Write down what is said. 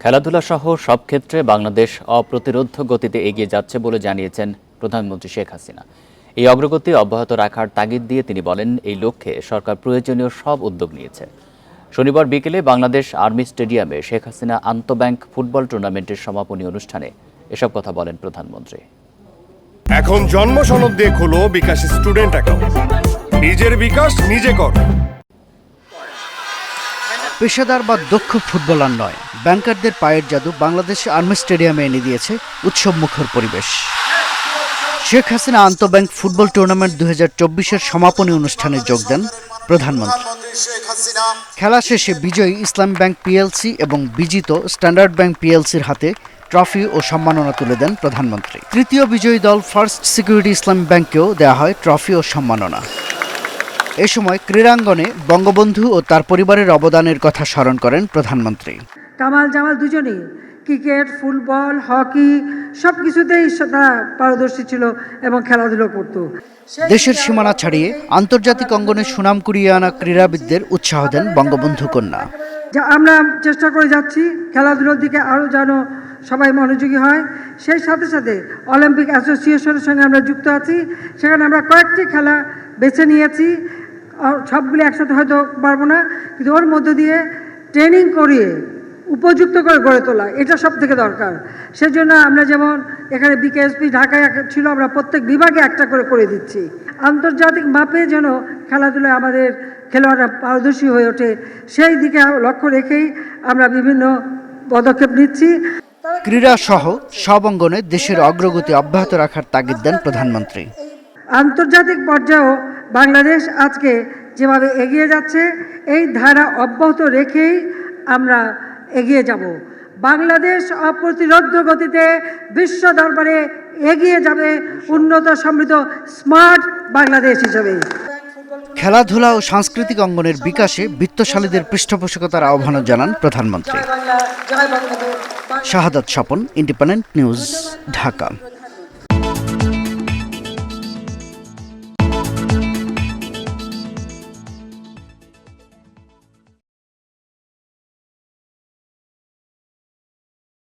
খেলাধুলা সহ সব ক্ষেত্রে বাংলাদেশ অপ্রতিরোধ গতিতে এগিয়ে যাচ্ছে বলে জানিয়েছেন প্রধানমন্ত্রী শেখ হাসিনা। এই অগ্রগতি অব্যাহত রাখার তাগিদ দিয়ে তিনি বলেন এই লক্ষ্যে সরকার প্রয়োজনীয় সব উদ্যোগ নিয়েছে। শনিবার বিকেলে বাংলাদেশ আর্মি স্টেডিয়ামে শেখ হাসিনা আন্তঃব্যাংক ফুটবল টুর্নামেন্টের সমাপনী অনুষ্ঠানে এসব কথা বলেন প্রধানমন্ত্রী। এখন জন্ম সনদ দিয়ে খোলো বিকাশ স্টুডেন্ট অ্যাকাউন্ট। নিজের বিকাশ নিজে কর। পেশাদার বা দক্ষ ফুটবলার নয় ব্যাংকারদের পায়ের জাদু বাংলাদেশ আর্মি স্টেডিয়ামে এনে দিয়েছে উৎসব মুখর পরিবেশ। শেখ হাসিনা আন্তঃব্যাংক ফুটবল টুর্নামেন্ট দু হাজার চব্বিশের সমাপনী অনুষ্ঠানে যোগ দেন প্রধানমন্ত্রী। খেলা শেষে বিজয়ী ইসলাম ব্যাংক পিএলসি এবং বিজিত স্ট্যান্ডার্ড ব্যাংক পিএলসির হাতে ট্রফি ও সম্মাননা তুলে দেন প্রধানমন্ত্রী। তৃতীয় বিজয়ী দল ফার্স্ট সিকিউরিটি ইসলাম ব্যাংকেও দেওয়া হয় ট্রফি ও সম্মাননা। এ সময় ক্রীড়াঙ্গনে বঙ্গবন্ধু ও তার পরিবারের অবদানের কথা স্মরণ করেন প্রধানমন্ত্রী। কামাল জামাল দুজনেই ক্রিকেট ফুটবল হকি সব কিছুতেই তারা পারদর্শী ছিল এবং খেলাধুলো করতো। দেশের সীমানা ছাড়িয়ে আন্তর্জাতিক অঙ্গনে সুনাম কুড়িয়ে আনা ক্রীড়াবিদদের উৎসাহ দেন বঙ্গবন্ধু কন্যা। যা আমরা চেষ্টা করে যাচ্ছি খেলাধুলোর দিকে আরও যেন সবাই মনোযোগী হয়। সেই সাথে সাথে অলিম্পিক অ্যাসোসিয়েশনের সঙ্গে আমরা যুক্ত আছি। সেখানে আমরা কয়েকটি খেলা বেছে নিয়েছি। সবগুলি একসাথে হয়তো পারব না কিন্তু ওর মধ্য দিয়ে ট্রেনিং করিয়ে উপযুক্ত করে গড়ে তোলা এটা সব থেকে দরকার। সেজন্য আমরা যেমন এখানে বিকেএসপি ঢাকায় ছিল আমরা প্রত্যেক বিভাগে একটা করে করে দিচ্ছি। আন্তর্জাতিক মাপে যেন খেলাধুলায় আমাদের খেলোয়াড়রা পারদর্শী হয়ে ওঠে সেই দিকে লক্ষ্য রেখেই আমরা বিভিন্ন পদক্ষেপ নিচ্ছি। ক্রীড়া সহ সব অঙ্গনে দেশের অগ্রগতি অব্যাহত রাখার তাগিদ দেন প্রধানমন্ত্রী। আন্তর্জাতিক পর্যায়েও বাংলাদেশ আজকে যেভাবে এগিয়ে যাচ্ছে এই ধারা অব্যাহত রেখেই আমরা এগিয়ে যাব। বাংলাদেশ অপ্রতিরোধ গতিতে বিশ্ব দরবারে এগিয়ে যাবে উন্নত সমৃদ্ধ স্মার্ট বাংলাদেশ হিসেবে। খেলাধুলা ও সাংস্কৃতিক অঙ্গনের বিকাশে বিত্তশালীদের পৃষ্ঠপোষকতার আহ্বানও জানান প্রধানমন্ত্রী। Shahadat Swapan independent news Dhaka.